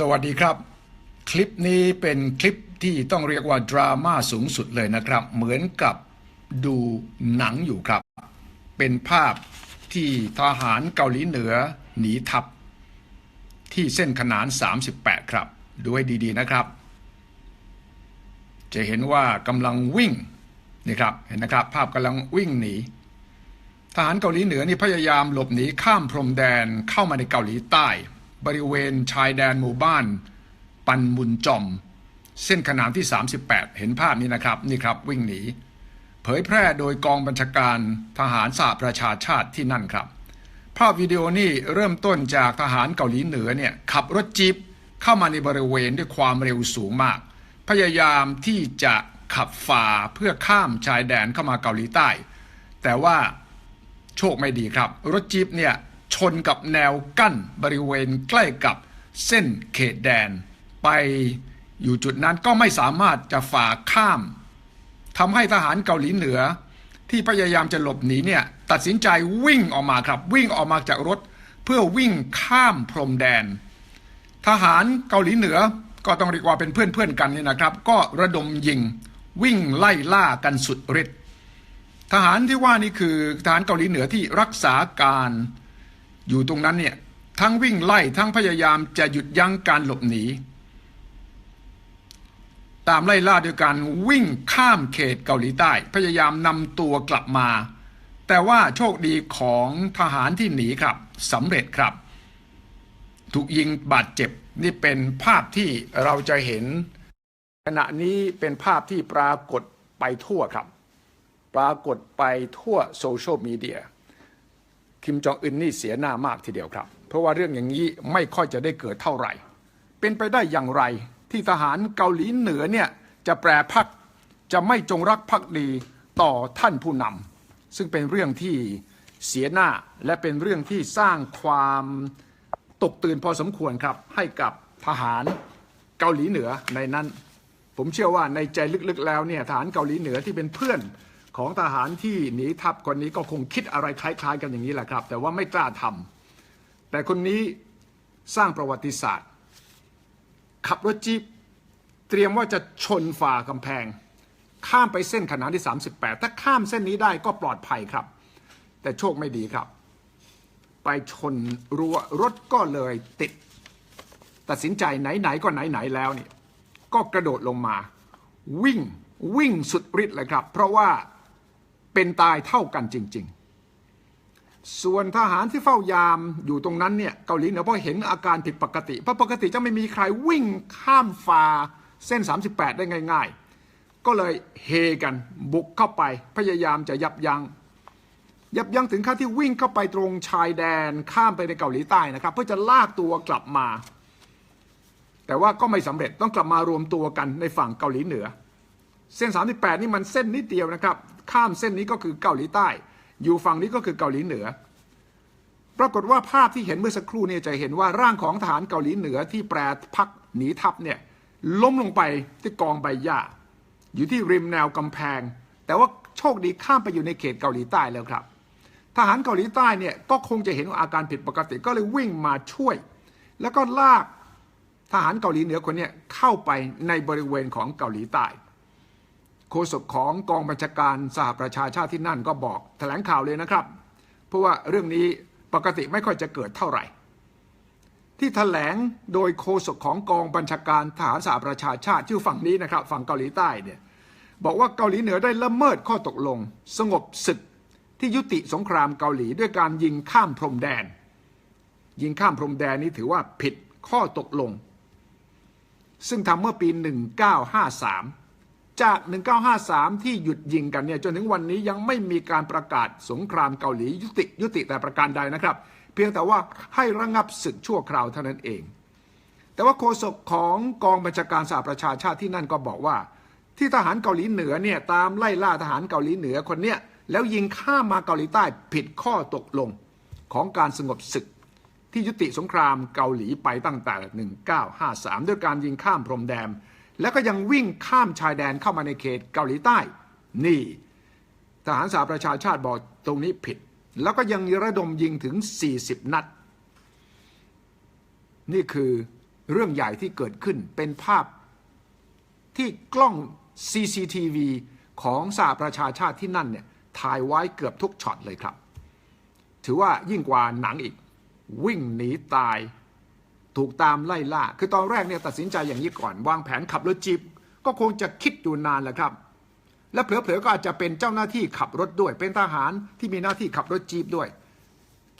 สวัสดีครับ คลิปนี้เป็นคลิปที่ต้องเรียกว่าดราม่าสูงสุดเลยนะครับ เหมือนกับดูหนังอยู่ครับ เป็นภาพที่ทหารเกาหลีเหนือหนีทัพ ที่เส้นขนาน 38 ครับ ดูให้ดีๆนะครับ จะเห็นว่ากำลังวิ่งนี่ครับเห็นนะครับ ภาพกำลังวิ่งหนีทหารเกาหลีเหนือนี่พยายามหลบหนีข้ามพรมแดนเข้ามาในเกาหลีใต้ บริเวณชายแดนหมู่บ้าน ปันมุนจอม เส้นขนานที่ 38 เห็นภาพนี้นะครับนี่ครับวิ่งหนี เผยแพร่โดยกองบัญชาการทหารสหประชาชาติที่นั่นครับ ภาพวิดีโอนี่เริ่มต้นจากทหารเกาหลีเหนือเนี่ยขับรถจี๊ปเข้ามาในบริเวณด้วยความเร็วสูงมาก พยายามที่จะขับฝ่าเพื่อข้ามชายแดนเข้ามาเกาหลีใต้ แต่ว่าโชคไม่ดีครับ รถจี๊ปเนี่ย ชนกับแนวกั้นบริเวณใกล้กับเส้นเขตแดน ไปอยู่จุดนั้นก็ไม่สามารถจะฝ่าข้ามทำให้ทหารเกาหลีเหนือ ที่พยายามจะหลบหนีเนี่ยตัดสินใจวิ่งออกมาครับ วิ่งออกมาจากรถ เพื่อวิ่งข้ามพรมแดน ทหารเกาหลีเหนือก็ต้องเรียกว่าเป็นเพื่อนๆกันนี่นะครับ ก็ระดมยิงวิ่งไล่ล่ากันสุดฤทธิ์ทหารที่ว่านี่คือทหารเกาหลีเหนือที่รักษาการ อยู่ตรงนั้นเนี่ยทั้งวิ่งไล่ทั้งพยายามจะหยุดยั้งการหลบหนี ตามไล่ล่าโดยการวิ่งข้ามเขตเกาหลีใต้ พยายามนำตัวกลับมา แต่ว่าโชคดีของทหารที่หนีครับสำเร็จครับ ถูกยิงบาดเจ็บนี่เป็นภาพที่เราจะเห็น ขณะนี้เป็นภาพที่ปรากฏไปทั่วครับ ปรากฏไปทั่วโซเชียลมีเดีย คิมจองอึนนี่เสียหน้ามากทีเดียวครับ เพราะว่าเรื่องอย่างนี้ไม่ค่อยจะได้เกิดเท่าไหร่ เป็นไปได้อย่างไร ที่ทหารเกาหลีเหนือเนี่ยจะแปรพักจะไม่จงรักภักดีต่อท่านผู้นำซึ่งเป็นเรื่องที่เสียหน้าและเป็นเรื่องที่สร้างความตกตื่นพอสมควรครับ ให้กับทหารเกาหลีเหนือในนั้น ผมเชื่อว่าในใจลึกๆแล้วเนี่ยทหารเกาหลีเหนือที่เป็นเพื่อน ของทหารที่หนีทัพคนนี้ก็คงคิดอะไรคล้ายๆ กันอย่างนี้แหละครับ แต่ว่าไม่กล้าทำแต่คนนี้สร้างประวัติศาสตร์ ขับรถจี๊ปเตรียมว่าจะชนฝ่ากำแพง ข้ามไปเส้นขนานที่ 38 ถ้าข้ามเส้นนี้ได้ก็ปลอดภัยครับ แต่โชคไม่ดีครับ ไปชนรั้วรถก็เลยติด ตัดสินใจไหนๆก็ไหนๆแล้วเนี่ยก็กระโดดลงมา วิ่งวิ่งสุดฤทธิ์เลยครับ เพราะว่า เป็นตายเท่ากันจริง ๆ ส่วนทหารที่เฝ้ายามอยู่ตรงนั้นเนี่ยเกาหลีเหนือพอเห็นอาการผิดปกติเพราะปกติจะไม่มีใครวิ่งข้ามฟ้าเส้น 38 ได้ง่าย ๆ ก็เลยเฮกันบุกเข้าไปพยายามจะยับยัง้งยับยั้งถึงขั้นที่วิ่งเข้าไปตรงชายแดนข้ามไปในเกาหลีใต้นะครับ เพื่อจะลากตัวกลับมา แต่ว่าก็ไม่สำเร็จต้องกลับมารวมตัวกันในฝั่งเกาหลีเหนือ เส้น 38 นี่มันเส้นนิดเดียวนะครับ ข้ามเส้นนี้ก็คือเกาหลีใต้ อยู่ฝั่งนี้ก็คือเกาหลีเหนือ ปรากฏว่าภาพที่เห็นเมื่อสักครู่เนี่ยจะเห็นว่าร่างของทหารเกาหลีเหนือที่แปรพักหนีทัพเนี่ยล้มลงไปที่กองใบหญ้าอยู่ที่ริมแนวกำแพง แต่ว่าโชคดีข้ามไปอยู่ในเขตเกาหลีใต้แล้วครับ ทหารเกาหลีใต้เนี่ยก็คงจะเห็นอาการผิดปกติก็เลยวิ่งมาช่วย แล้วก็ลากทหารเกาหลีเหนือคนเนี้เข้าไปในบริเวณของเกาหลีใต้ ฆษกของกองบัญชาการสหประชาชาติที่นั่นก็บอกแถลงข่าวเลยนะครับ เพราะว่าเรื่องนี้ปกติไม่ค่อยจะเกิดเท่าไหร่ ที่แถลงโดยโฆษกของกองบัญชาการทหารสหประชาชาติชื่อฝั่งนี้นะครับ ฝั่งเกาหลีใต้เนี่ยบอกว่าเกาหลีเหนือได้ละเมิดข้อตกลง สงบศึกที่ยุติสงครามเกาหลีด้วยการยิงข้ามพรมแดน ยิงข้ามพรมแดนนี้ถือว่าผิดข้อตกลง ซึ่งทำเมื่อปี 1953 จาก 1953 ที่หยุดยิงกันเนี่ยจนถึงวันนี้ยังไม่มีการประกาศสงครามเกาหลียุติยุติแต่ประการใดนะครับ เพียงแต่ว่าให้ระงับศึกชั่วคราวเท่านั้นเอง แต่ว่าโฆษกของกองบัญชาการสหประชาชาติที่นั่นก็บอกว่า ที่ทหารเกาหลีเหนือเนี่ยตามไล่ล่าทหารเกาหลีเหนือคนเนี้ยแล้วยิงข้ามมาเกาหลีใต้ผิดข้อตกลงของการสงบศึกที่ยุติสงครามเกาหลีไปตั้งแต่ 1953 ด้วยการยิงข้ามพรมแดน แล้วก็ยังวิ่งข้ามชายแดนเข้ามาในเขตเกาหลีใต้ นี่ ทหารสหประชาชาติบอกตรงนี้ผิด แล้วก็ยังระดมยิงถึง 40 นัด นี่คือเรื่องใหญ่ที่เกิดขึ้นเป็นภาพที่กล้อง CCTV ของสหประชาชาติที่นั่นเนี่ยถ่ายไว้เกือบทุกช็อตเลยครับ ถือว่ายิ่งกว่าหนังอีก วิ่งหนีตาย ถูกตามไล่ล่า คือตอนแรกเนี่ยตัดสินใจอย่างนี้ก่อน วางแผนขับรถจีบก็คงจะคิดอยู่นานแหละครับ และเผลอๆก็อาจจะเป็นเจ้าหน้าที่ขับรถด้วย เป็นทหารที่มีหน้าที่ขับรถจีบด้วย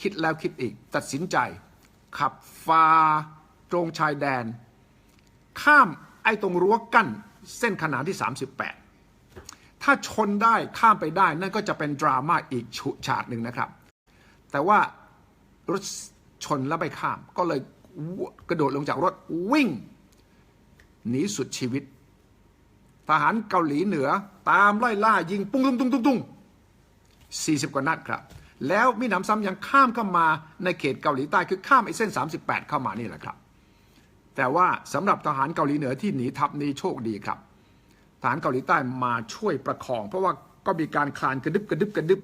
คิดแล้วคิดอีก ตัดสินใจ ขับฟ้าตรงชายแดน ข้ามไอ้ตรงรั้วกั้นเส้นขนานที่ 38 ถ้าชนได้ข้ามไปได้นั่นก็จะเป็นดราม่าอีกฉุฉากหนึ่งนะครับ แต่ว่ารถชนแล้วไม่ข้ามก็เลย กระโดดลงจากรถวิ่ง หนีสุดชีวิต ทหารเกาหลีเหนือตามไล่ล่ายิงปุ้งตุ้งตุ้งตุ้งตุ้ง40กว่านัดครับ แล้วมีหนำซ้ำยังข้ามเข้ามาในเขตเกาหลีใต้คือข้ามไอ้เส้น 38 เข้ามานี่แหละครับ แต่ว่าสำหรับทหารเกาหลีเหนือที่หนีทัพนี้โชคดีครับทหารเกาหลีใต้มาช่วยประคอง เพราะว่าก็มีการคลานกระดึบกระดึบกระดึบ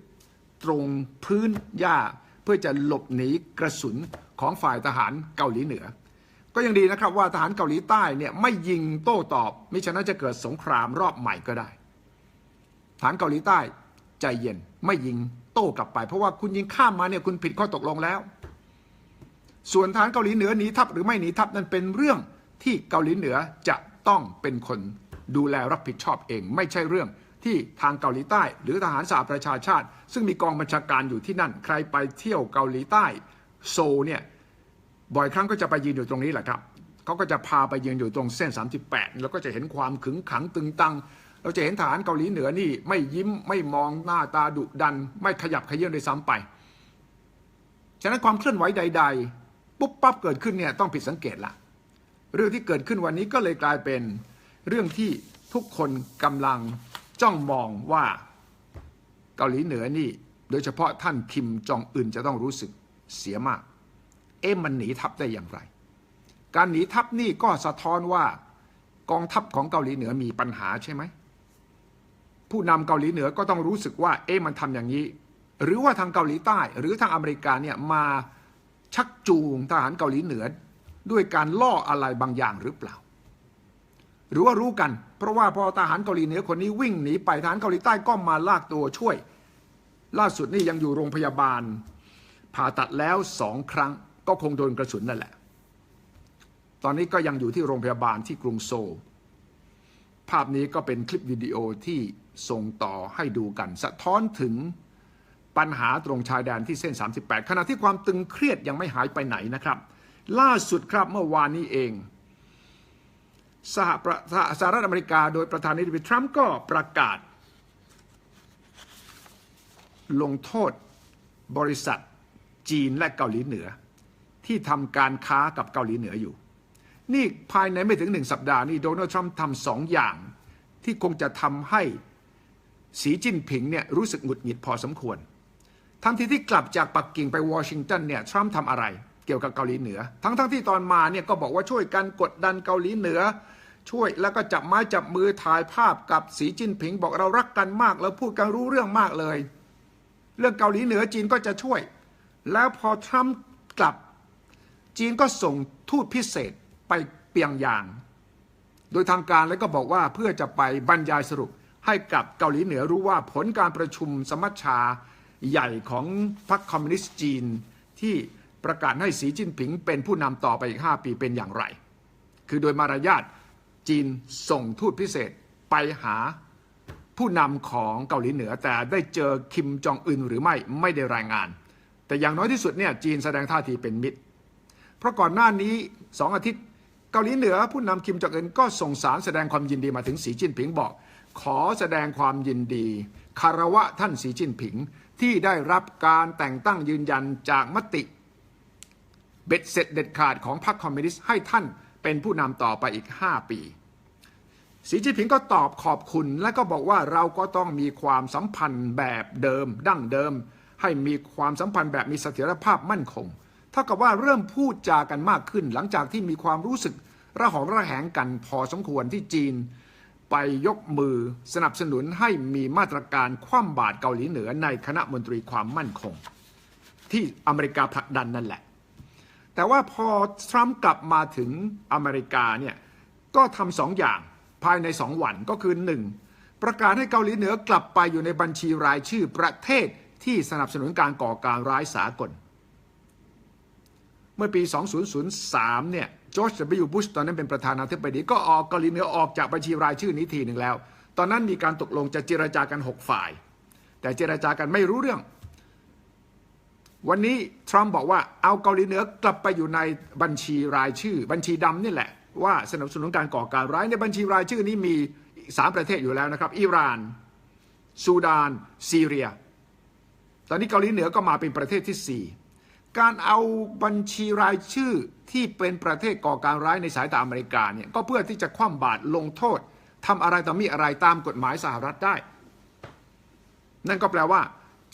ตรงพื้นหญ้าเพื่อจะหลบหนีกระสุน ของฝ่ายทหารเกาหลีเหนือ ก็ยังดีนะครับว่าทหารเกาหลีใต้เนี่ยไม่ยิงโต้ตอบมิฉะนั้นจะเกิดสงครามรอบใหม่ก็ได้ทหารเกาหลีใต้ใจเย็นไม่ยิงโต้กลับไป เพราะว่าคุณยิงข้ามมาเนี่ยคุณผิดข้อตกลงแล้ว ส่วนทหารเกาหลีเหนือหนีทัพหรือไม่หนีทัพนั้นเป็นเรื่องที่เกาหลีเหนือจะต้องเป็นคนดูแลรับผิดชอบเอง ไม่ใช่เรื่องที่ทางเกาหลีใต้ หรือทหารสหประชาชาติ ซึ่งมีกองบัญชาการอยู่ที่นั่น ใครไปเที่ยวเกาหลีใต้ โซเนี่ย บ่อยครั้งก็จะไปยืนอยู่ตรงนี้แหละครับเขาก็จะพาไปยืนอยู่ตรงเส้น 38 แล้วก็จะเห็นความขึงขังตึงตัง เราจะเห็นทหารเกาหลีเหนือนี่ไม่ยิ้มไม่มองหน้าตาดุดัน ไม่ขยับขยื่นเลยซ้ำไปฉะนั้นความเคลื่อนไหวใด ๆ ปุ๊บปั๊บเกิดขึ้นเนี่ยต้องผิดสังเกตละเรื่องที่เกิดขึ้นวันนี้ก็เลยกลายเป็นเรื่องที่ทุกคนกำลังจ้องมองว่าเกาหลีเหนือนี่ โดยเฉพาะท่านคิมจองอึนจะต้องรู้สึกเสียมาก เอ๊ะมันหนีทัพได้อย่างไร การหนีทัพนี่ก็สะท้อนว่ากองทัพของเกาหลีเหนือมีปัญหาใช่ไหมผู้นำเกาหลีเหนือก็ต้องรู้สึกว่าเอ๊ะมันทำอย่างนี้ หรือว่าทางเกาหลีใต้ หรือทางอเมริกาเนี่ยมาชักจูงทหารเกาหลีเหนือ ด้วยการล่ออะไรบางอย่างหรือเปล่า หรือว่ารู้กัน เพราะว่าพอทหารเกาหลีเหนือคนนี้วิ่งหนีไปทหารเกาหลีใต้ก็มาลากตัวช่วย ล่าสุดนี่ยังอยู่โรงพยาบาล ผ่าตัดแล้วสองครั้ง ก็คงโดนกระสุนนั่นแหละ ตอนนี้ก็ยังอยู่ที่โรงพยาบาลที่กรุงโซล ภาพนี้ก็เป็นคลิปวิดีโอที่ส่งต่อให้ดูกัน สะท้อนถึงปัญหาตรงชายแดนที่เส้น 38 ขณะที่ความตึงเครียดยังไม่หายไปไหนนะครับ ล่าสุดครับเมื่อวานนี้เองสหประสหรัฐอเมริกา โดยประธานาธิบดีทรัมป์ก็ประกาศ ลงโทษบริษัทจีนและเกาหลีเหนือ ที่ทำการค้ากับเกาหลีเหนืออยู่ นี่ภายในไม่ถึงหนึ่งสัปดาห์นี่โดนัลด์ทรัมป์ทำสองอย่าง ที่คงจะทำให้สีจิ้นผิงเนี่ยรู้สึกหงุดหงิดพอสมควร ทันทีที่กลับจากปักกิ่งไปวอชิงตันเนี่ยทรัมป์ทำอะไรเกี่ยวกับเกาหลีเหนือ ทั้งๆทที่ตอนมาเนี่ยก็บอกว่าช่วยกันกดดันเกาหลีเหนือ ช่วยแล้วก็จับไม้จับมือถ่ายภาพกับสีจิ้นผิง บอกเรารักกันมากแล้วพูดกันรู้เรื่องมากเลย เรื่องเกาหลีเหนือจีนก็จะช่วย แล้วพอทรัมป์กลับ จีนก็ส่งทูตพิเศษไปเปียงยาง โดยทางการแล้วก็บอกว่าเพื่อจะไปบรรยายสรุปให้กับเกาหลีเหนือรู้ว่าผลการประชุมสมัชชาใหญ่ของพรรคคอมมิวนิสต์จีน ที่ประกาศให้สีจิ้นผิงเป็นผู้นำต่อไปอีก 5 ปีเป็นอย่างไร คือโดยมารยาทจีนส่งทูตพิเศษไปหาผู้นำของเกาหลีเหนือแต่ได้เจอคิมจองอึนหรือไม่ไม่ได้รายงาน แต่อย่างน้อยที่สุดเนี่ยจีนแสดงท่าทีเป็นมิตร เพราะก่อนหน้านี้สองอาทิตย์ เกาหลีเหนือผู้นำคิมจองอึนก็ส่งสารแสดงความยินดีมาถึงสีจิ้นผิงบอก ขอแสดงความยินดีคารวะท่านสีจิ้นผิงที่ได้รับการแต่งตั้งยืนยันจากมติ เบ็ดเสร็จเด็ดขาดของพรรคคอมมิวนิสต์ให้ท่านเป็นผู้นำต่อไปอีก 5 ปี สีจิ้นผิงก็ตอบขอบคุณและก็บอกว่าเราก็ต้องมีความสัมพันธ์แบบเดิม ดั้งเดิม ให้มีความสัมพันธ์แบบมีเสถียรภาพมั่นคง เท่ากับว่าเริ่มพูดจากันมากขึ้น หลังจากที่มีความรู้สึกระหองระแหงกันพอสมควรที่จีน ไปยกมือสนับสนุนให้มีมาตรการคว่ำบาตรเกาหลีเหนือในคณะมนตรีความมั่นคง ที่อเมริกาผลักดันนั่นแหละ แต่ว่าพอทรัมป์กลับมาถึงอเมริกาเนี่ยก็ทำสองอย่างภายในสองวันก็คือหนึ่งประกาศให้เกาหลีเหนือกลับไปอยู่ในบัญชีรายชื่อประเทศที่สนับสนุนการก่อการร้ายสากล มื่อปี 2003 เนี่ยจอร์จ W. บุชตอนนั้นเป็นประธานาธิบดีก็ออกเกาหลีเหนือออกจากบัญชีรายชื่อนี้ทีหนึ่งแล้ว ตอนนั้นมีการตกลงจะเจรจากัน 6 ฝ่าย แต่เจรจากันไม่รู้เรื่อง วันนี้ทรัมป์บอกว่าเอาเกาหลีเหนือกลับไปอยู่ในบัญชีรายชื่อ บัญชีดำนี่แหละ ว่าสนับสนุนการก่อการร้ายในบัญชีรายชื่อนี้มี 3 ประเทศอยู่แล้วนะครับ อิหร่านซูดาน ซีเรีย ตอนนี้เกาหลีเหนือก็มาเป็นประเทศที่ 4 การเอาบัญชีรายชื่อที่เป็นประเทศก่อการร้ายในสายตาอเมริกาเนี่ยก็เพื่อที่จะคว่ำบาตรลงโทษทำอะไรต่อมีอะไรตามกฎหมายสหรัฐได้ นั่นก็แปลว่า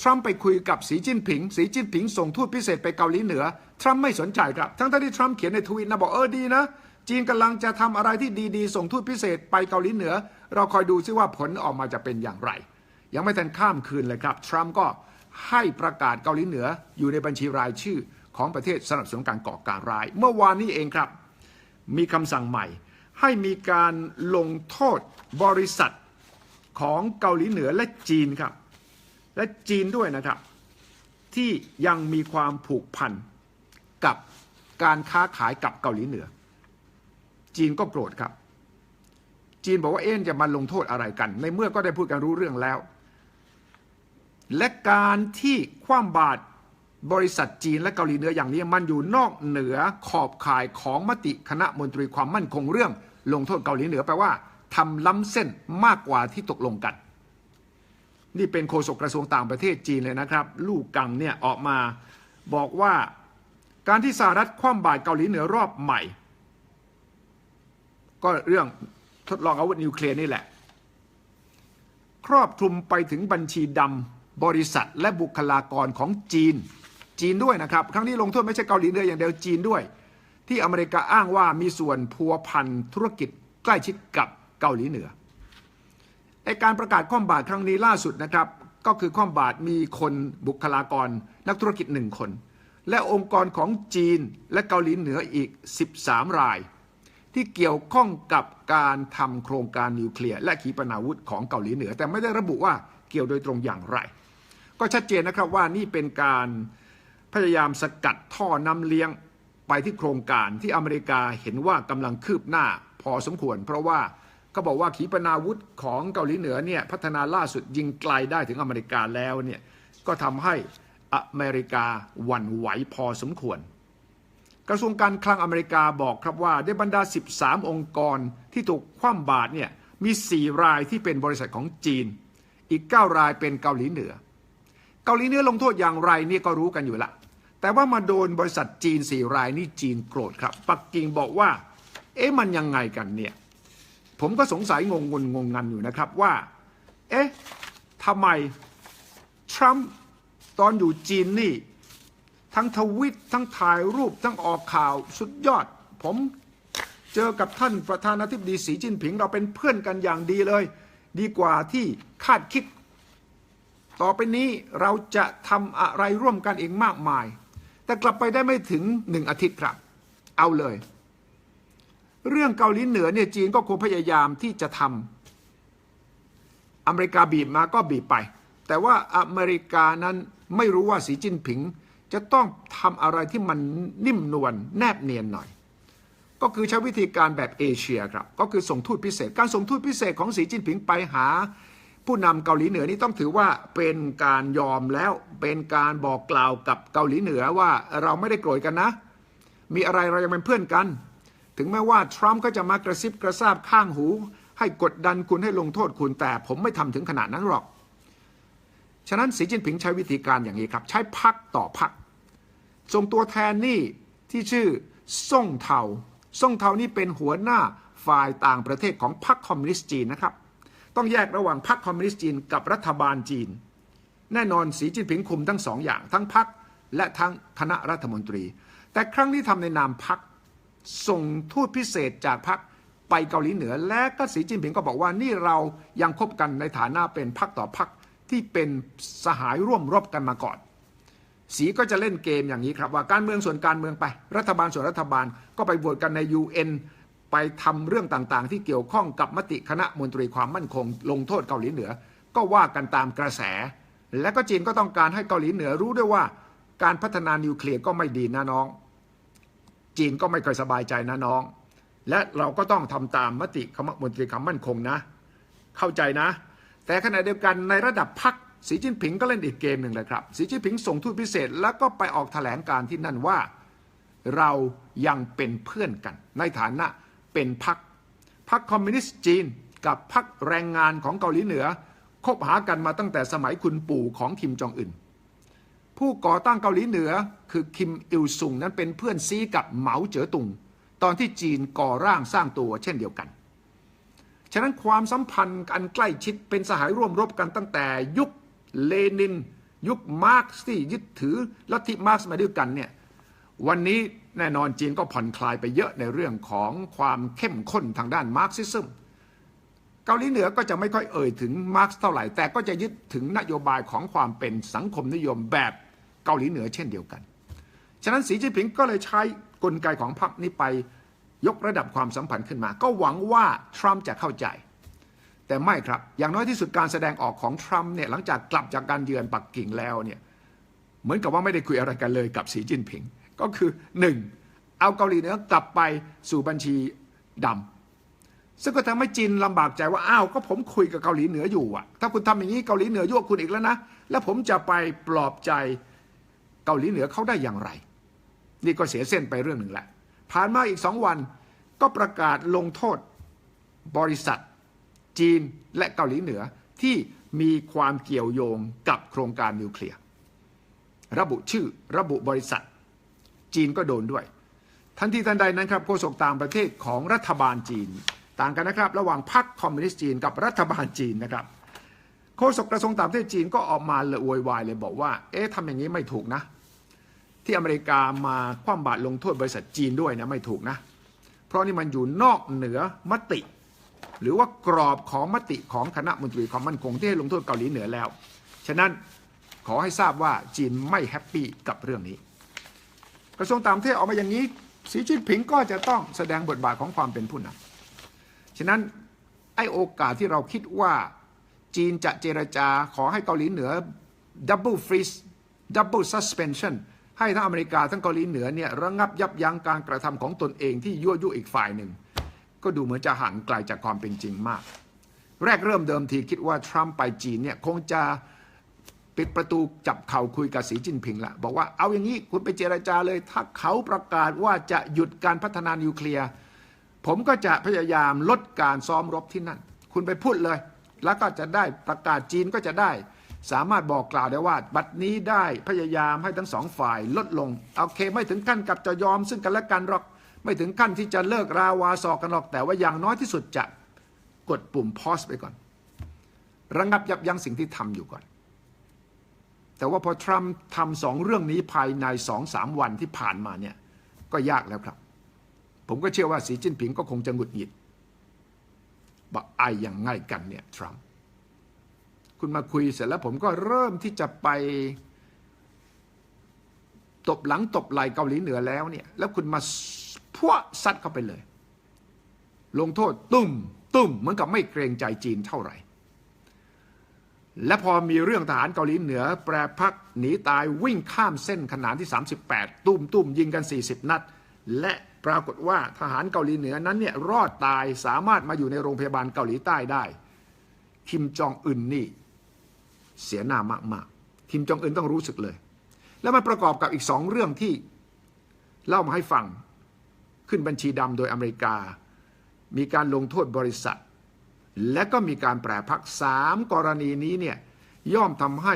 ทรัมป์ไปคุยกับสีจิ้นผิง สีจิ้นผิงส่งทูตพิเศษไปเกาหลีเหนือ ทรัมป์ไม่สนใจครับ ทั้งที่ทรัมป์เขียนในทวิตนะบอกเออดีนะ จีนกำลังจะทำอะไรที่ดีๆ ส่งทูตพิเศษไปเกาหลีเหนือ เราคอยดูซิว่าผลออกมาจะเป็นอย่างไร ยังไม่ทันข้ามคืนเลยครับ ทรัมป์ก็ ให้ประกาศเกาหลีเหนืออยู่ในบัญชีรายชื่อของประเทศสนับสนุนการก่อการร้าย เมื่อวานนี้เองครับ มีคำสั่งใหม่ ให้มีการลงโทษบริษัทของเกาหลีเหนือและจีนครับ และจีนด้วยนะครับ ที่ยังมีความผูกพันกับการค้าขายกับเกาหลีเหนือ จีนก็โกรธครับ จีนบอกว่าเอ็นจะมาลงโทษอะไรกัน ในเมื่อก็ได้พูดกันรู้เรื่องแล้ว และการที่คว่ำบาตรบริษัทจีนและเกาหลีเหนืออย่างนี้มันอยู่นอกเหนือขอบข่ายของมติคณะมนตรีความมั่นคงเรื่อง ลงโทษเกาหลีเหนือแปลว่าทำล้ำเส้นมากกว่าที่ตกลงกัน นี่เป็นโฆษกกระทรวงต่างประเทศจีนเลยนะครับ ลู่กังเนี่ยออกมาบอกว่าการที่สหรัฐคว่ำบาตรเกาหลีเหนือรอบใหม่ ก็เรื่องทดลองอาวุธนิวเคลียร์นี่แหละ ครอบคลุมไปถึงบัญชีดำ บริษัทและบุคลากรของจีน จีนด้วยนะครับ ครั้งนี้ลงโทษไม่ใช่เกาหลีเหนืออย่างเดียวจีนด้วย ที่อเมริกาอ้างว่ามีส่วนพัวพันธุรกิจใกล้ชิดกับเกาหลีเหนือไอการประกาศคว่ำบาตรครั้งนี้ล่าสุดนะครับ ก็คือคว่ำบาตรมีคนบุคลากร นักธุรกิจหนึ่งคน และองค์กรของจีนและเกาหลีเหนืออีก 13 ราย ที่เกี่ยวข้องกับการทำโครงการนิวเคลียร์และขีปนาวุธของเกาหลีเหนือ แต่ไม่ได้ระบุว่าเกี่ยวโดยตรงอย่างไร ก็ชัดเจนนะครับว่านี่เป็นการพยายามสกัดท่อน้ำเลี้ยงไปที่โครงการที่อเมริกาเห็นว่ากำลังคืบหน้าพอสมควร เพราะว่าเขาบอกว่าขีปนาวุธของเกาหลีเหนือเนี่ยพัฒนาล่าสุดยิงไกลได้ถึงอเมริกาแล้วเนี่ยก็ทำให้อเมริกาหวั่นไหวพอสมควร กระทรวงการคลังอเมริกาบอกครับว่าในบรรดา 13 องค์กรที่ถูกคว่ำบาตรเนี่ยมี 4 รายที่เป็นบริษัทของจีน อีก 9 รายเป็นเกาหลีเหนือ เกาหลีเหนือลงโทษอย่างไรนี่ก็รู้กันอยู่ละแต่ว่ามาโดนบริษัทจีน4รายนี่จีนโกรธครับ ปักกิ่งบอกว่า เอ๊ะมันยังไงกันเนี่ย ผมก็สงสัยงงงงงงันอยู่นะครับว่า เอ๊ะทำไมทรัมป์ตอนอยู่จีนนี่ ทั้งทวิตทั้งถ่ายรูปทั้งออกข่าวสุดยอด ผมเจอกับท่านประธานาธิบดีสีจิ้นผิง เราเป็นเพื่อนกันอย่างดีเลย ดีกว่าที่คาดคิด ต่อไปนี้เราจะทำอะไรร่วมกันเองมากมาย แต่กลับไปได้ไม่ถึงหนึ่งอาทิตย์ครับ เอาเลย เรื่องเกาหลีเหนือเนี่ยจีนก็คงพยายามที่จะทำอเมริกาบีบมาก็บีบไป แต่ว่าอเมริกานั้นไม่รู้ว่าสีจิ้นผิง จะต้องทำอะไรที่มันนิ่มนวลแนบเนียนหน่อย ก็คือใช้วิธีการแบบเอเชียครับ ก็คือส่งทูตพิเศษ การส่งทูตพิเศษของสีจิ้นผิงไปหา ผู้นำเกาหลีเหนือนี่ต้องถือว่าเป็นการยอมแล้วเป็นการบอกกล่าวกับเกาหลีเหนือว่าเราไม่ได้โกรธกันนะ มีอะไรเรายังเป็นเพื่อนกัน ถึงแม้ว่าทรัมป์ก็จะมากระซิบกระซาบข้างหู ให้กดดันคุณให้ลงโทษคุณแต่ผมไม่ทำถึงขนาดนั้นหรอก ฉะนั้นสีจิ้นผิงใช้วิธีการอย่างนี้ครับ ใช้พักต่อพักส่งตัวแทนนี่ที่ชื่อซ่งเทาซ่งเทานี่เป็นหัวหน้าฝ่ายต่างประเทศของพรรคคอมมิวนิสต์จีนนะครับ ต้องแยกระหว่างพรรคคอมมิวนิสต์จีนกับรัฐบาลจีน แน่นอนสีจิ้นผิงคุมทั้งสองอย่าง ทั้งพรรคและทั้งคณะรัฐมนตรี แต่ครั้งนี้ทำในนามพรรคส่งทูตพิเศษจากพรรคไปเกาหลีเหนือ และก็สีจิ้นผิงก็บอกว่านี่เรายังคบกันในฐานะเป็นพรรคต่อพรรคที่เป็นสหายร่วมรบกันมาก่อน สีก็จะเล่นเกมอย่างนี้ครับว่าการเมืองส่วนการเมืองไป รัฐบาลส่วนรัฐบาลก็ไปโหวตกันใน UN ไปทำเรื่องต่างๆ ที่เกี่ยวข้องกับมติคณะมนตรีความมั่นคง ลงโทษเกาหลีเหนือ ก็ว่ากันตามกระแส และก็จีนก็ต้องการให้เกาหลีเหนือรู้ด้วยว่า การพัฒนานิวเคลียร์ก็ไม่ดีนะน้อง จีนก็ไม่เคยสบายใจนะน้อง และเราก็ต้องทำตามมติคณะมนตรีความมั่นคงนะ เข้าใจนะ แต่ขณะเดียวกันในระดับพักสีจิ้นผิงก็เล่นอีกเกมหนึ่งเลยครับสีจิ้นผิงส่งทูตพิเศษ แล้วก็ไปออกแถลงการที่นั่นว่า เรายังเป็นเพื่อนกันในฐานะ เป็นพักพักคอมมิวนิสต์จีน กับพักแรงงานของเกาหลีเหนือ คบหากันมาตั้งแต่สมัยคุณปู่ของคิมจองอึนผู้ก่อตั้งเกาหลีเหนือคือคิมอิลซุงนั้นเป็นเพื่อนซีกับเหมาเจ๋อตุง ตอนที่จีนก่อร่างสร้างตัวเช่นเดียวกัน ฉะนั้นความสัมพันธ์อันใกล้ชิดเป็นสหายร่วมรบกันตั้งแต่ยุคเลนิน ยุคมาร์กซ์ที่ยึดถือลัทธิมาร์กซ์มาด้วยกันเนี่ยวันนี้ แน่นอนจีนก็ผ่อนคลายไปเยอะในเรื่องของความเข้มข้นทางด้านมาร์กซิซึมเกาหลีเหนือก็จะไม่ค่อยเอ่ยถึงมาร์กเท่าไหร่ แต่ก็จะยึดถึงนโยบายของความเป็นสังคมนิยมแบบเกาหลีเหนือเช่นเดียวกัน ฉะนั้นสีจิ้นผิงก็เลยใช้กลไกของพรรคนี้ไปยกระดับความสัมพันธ์ขึ้นมา ก็หวังว่าทรัมป์จะเข้าใจ แต่ไม่ครับ อย่างน้อยที่สุดการแสดงออกของทรัมป์เนี่ยหลังจากกลับจากการเยือนปักกิ่งแล้วเนี่ยเหมือนกับว่าไม่ได้คุยอะไรกันเลยกับสีจิ้นผิง ก็คือหนึ่งเอาเกาหลีเหนือกลับไปสู่บัญชีดำซึ่งก็ทำให้จีนลำบากใจว่าอ้าวก็ผมคุยกับเกาหลีเหนืออยู่อะถ้าคุณทำอย่างนี้เกาหลีเหนือยั่วคุณอีกแล้วนะแล้วผมจะไปปลอบใจเกาหลีเหนือเขาได้อย่างไร นี่ก็เสียเส้นไปเรื่องหนึ่งแหละผ่านมาอีกสองวันก็ประกาศลงโทษบริษัท จีนและเกาหลีเหนือที่มีความเกี่ยวโยงกับโครงการนิวเคลียร์ระบุชื่อระบุบริษัท จีนก็โดนด้วย ทันทีทันใดนั้นครับโฆษกต่างประเทศของรัฐบาลจีน ต่างกันนะครับ ระหว่างพรรคคอมมิวนิสต์จีนกับรัฐบาลจีนนะครับโฆษกกระทรวงต่างประเทศจีนก็ออกมาเลยโวยวายเลยบอกว่า เอ๊ะทำอย่างนี้ไม่ถูกนะ ที่อเมริกามาคว่ำบาตรลงโทษบริษัทจีนด้วยนะไม่ถูกนะ เพราะนี่มันอยู่นอกเหนือมติ หรือว่ากรอบของมติของคณะมนตรีความมั่นคงที่ให้ลงโทษเกาหลีเหนือแล้ว ฉะนั้นขอให้ทราบว่าจีนไม่แฮปปี้กับเรื่องนี้ กระทรวงต่างประเทศออกมาอย่างนี้สีจิ้นผิงก็จะต้องแสดงบทบาทของความเป็นผู้นำฉะนั้นไอ้โอกาสที่เราคิดว่าจีนจะเจรจาขอให้เกาหลีเหนือ double freeze double suspension ให้ทั้งอเมริกาทั้งเกาหลีเหนือเนี่ยระงับยับยั้งการกระทำของตนเองที่ยั่วยุอีกฝ่ายหนึ่ง ก็ดูเหมือนจะห่างไกลจากความเป็นจริงมาก แรกเริ่มเดิมทีคิดว่าทรัมป์ไปจีนเนี่ยคงจะ ปิดประตูจับเข่าคุยกับสีจิ้นผิงละบอกว่าเอาอย่างนี้คุณไปเจรจาเลย ถ้าเขาประกาศว่าจะหยุดการพัฒนานิวเคลียร์ผมก็จะพยายามลดการซ้อมรบที่นั่น คุณไปพูดเลย แล้วก็จะได้ประกาศจีนก็จะได้ สามารถบอกกล่าวได้ว่า บัดนี้ได้พยายามให้ทั้งสองฝ่ายลดลงโอเค ไม่ถึงขั้นกับจะยอมซึ่งกันและกันหรอกไม่ถึงขั้นที่จะเลิกราวาสอกกันหรอกแต่ว่าอย่างน้อยที่สุดจะกดปุ่มพอสไปก่อน ระงับยับยั้งสิ่งที่ทำอยู่ก่อน แต่ว่าพอทรัมป์ทำสองเรื่องนี้ภายในสองสามวันที่ผ่านมาเนี่ยก็ยากแล้วครับ ผมก็เชื่อว่าสีจิ้นผิงก็คงจะหงุดหงิดบอกไออย่างง่ายกันเนี่ยทรัมป์คุณมาคุยเสร็จแล้วผมก็เริ่มที่จะไป ตบหลังตบไหลเกาหลีเหนือแล้วเนี่ย แล้วคุณมาพวซัดเข้าไปเลย ลงโทษตุ้มตุ้มเหมือนกับไม่เกรงใจจีนเท่าไหร่ และพอมีเรื่องทหารเกาหลีเหนือ แปรพักหนีตายวิ่งข้ามเส้นขนานที่ 38 ตุ้มตุ้มยิงกัน 40 นัด และปรากฏว่าทหารเกาหลีเหนือนั้นเนี่ยรอดตายสามารถมาอยู่ในโรงพยาบาลเกาหลีใต้ได้ คิมจองอึนนี่ เสียหน้ามากๆ คิมจองอึนต้องรู้สึกเลย แล้วมันประกอบกับอีกสองเรื่องที่เล่ามาให้ฟัง ขึ้นบัญชีดำโดยอเมริกา มีการลงโทษบริษัท และก็มีการแปรพักสามกรณีนี้เนี่ยย่อมทำให้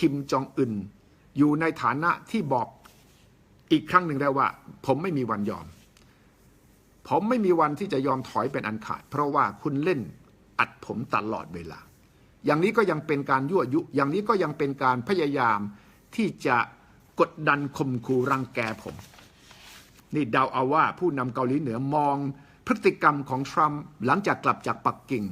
คิมจองอึนอยู่ในฐานะที่บอกอีกครั้งหนึ่งได้ว่า ผมไม่มีวันยอม ผมไม่มีวันที่จะยอมถอยเป็นอันขาด เพราะว่าคุณเล่นอัดผมตลอดเวลา อย่างนี้ก็ยังเป็นการยั่วยุ อย่างนี้ก็ยังเป็นการพยายามที่จะกดดันข่มขู่รังแกผม นี่เดาเอาว่าผู้นำเกาหลีเหนือมอง พฤติกรรมของทรัมป์หลังจากกลับจากปักกิ่ง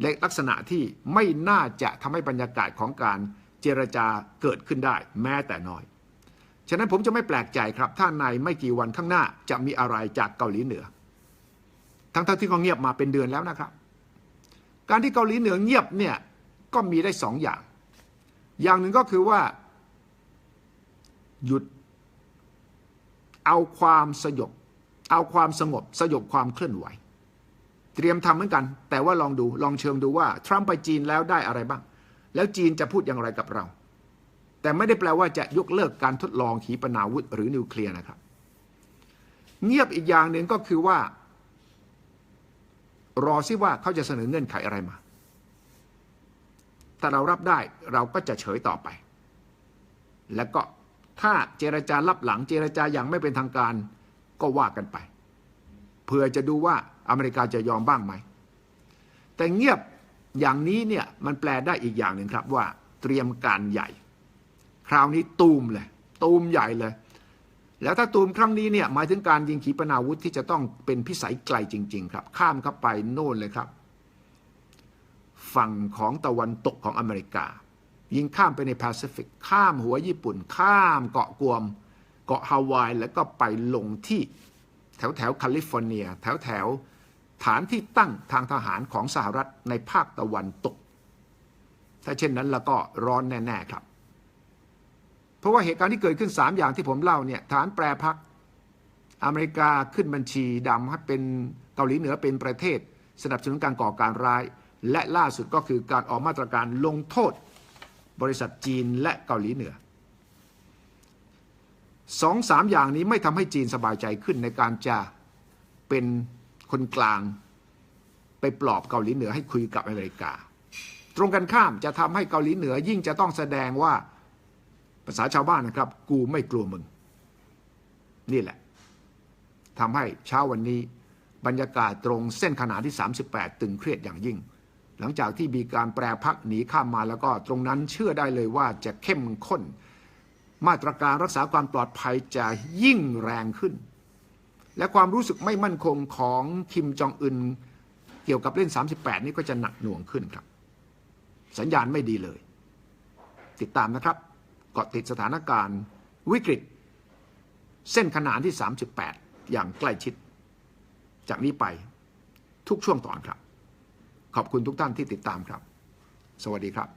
และลักษณะที่ไม่น่าจะทำให้บรรยากาศของการเจรจาเกิดขึ้นได้แม้แต่น้อย ฉะนั้นผมจะไม่แปลกใจครับ ถ้าในไม่กี่วันข้างหน้าจะมีอะไรจากเกาหลีเหนือ ทั้งๆที่เขาเงียบมาเป็นเดือนแล้วนะครับ การที่เกาหลีเหนือเงียบเนี่ยก็มีได้สองอย่าง อย่างหนึ่งก็คือว่า หยุดเอาความสยบ เอาความสงบสยบความเคลื่อนไหว เตรียมทำเหมือนกัน แต่ว่าลองดูลองเชิงดูว่าทรัมป์ไปจีนแล้วได้อะไรบ้าง แล้วจีนจะพูดอย่างไรกับเรา แต่ไม่ได้แปลว่าจะยกเลิกการทดลองขีปนาวุธหรือนิวเคลียร์นะครับ เงียบอีกอย่างหนึ่งก็คือว่า รอซิว่าเขาจะเสนอเงื่อนไขอะไรมา ถ้าเรารับได้เราก็จะเฉยต่อไป แล้วก็ถ้าเจรจารับหลังเจรจาอย่างไม่เป็นทางการ ก็ว่ากันไปเพื่อจะดูว่าอเมริกาจะยอมบ้างไหม แต่เงียบอย่างนี้เนี่ยมันแปลได้อีกอย่างหนึ่งครับว่า เตรียมการใหญ่ คราวนี้ตูมเลยตูมใหญ่เลย แล้วถ้าตูมครั้งนี้เนี่ยหมายถึงการยิงขีปนาวุธที่จะต้องเป็นพิสัยไกลจริง ๆ ครับ ข้ามเข้าไปโน่นเลยครับ ฝั่งของตะวันตกของอเมริกา ยิงข้ามไปในแปซิฟิกข้ามหัวญี่ปุ่น ข้ามเกาะกวม เกาะฮาวายแล้วก็ไปลงที่แถวแถวแคลิฟอร์เนีย แถวแถวฐานที่ตั้งทางทหารของสหรัฐในภาคตะวันตก ถ้าเช่นนั้นแล้วก็ร้อนแน่ ๆ ครับ เพราะว่าเหตุการณ์ที่เกิดขึ้น 3 อย่างที่ผมเล่าเนี่ยฐานแปรพักอเมริกาขึ้นบัญชีดำให้เป็นเกาหลีเหนือเป็นประเทศ สนับสนุนการก่อการร้าย และล่าสุดก็คือการออกมาตรการลงโทษ บริษัทจีนและเกาหลีเหนือ สองสามอย่างนี้ไม่ทำให้จีนสบายใจขึ้นในการจะเป็นคนกลาง ไปปลอบเกาหลีเหนือให้คุยกับอเมริกา ตรงกันข้ามจะทำให้เกาหลีเหนือยิ่งจะต้องแสดงว่าภาษาชาวบ้านนะครับ กูไม่กลัวมึง นี่แหละทำให้เช้าวันนี้บรรยากาศตรงเส้นขนานที่ 38 ตึงเครียดอย่างยิ่ง หลังจากที่มีการแปรพักหนีข้ามมาแล้วก็ตรงนั้นเชื่อได้เลยว่าจะเข้มข้น มาตรการรักษาความปลอดภัยจะยิ่งแรงขึ้น และความรู้สึกไม่มั่นคงของคิมจองอึนเกี่ยวกับเล่น 38 นี่ก็จะหนักหน่วงขึ้นครับ สัญญาณไม่ดีเลย ติดตามนะครับเกาะติดสถานการณ์วิกฤต เส้นขนานที่ 38 อย่างใกล้ชิด จากนี้ไปทุกช่วงตอนครับ ขอบคุณทุกท่านที่ติดตามครับ สวัสดีครับ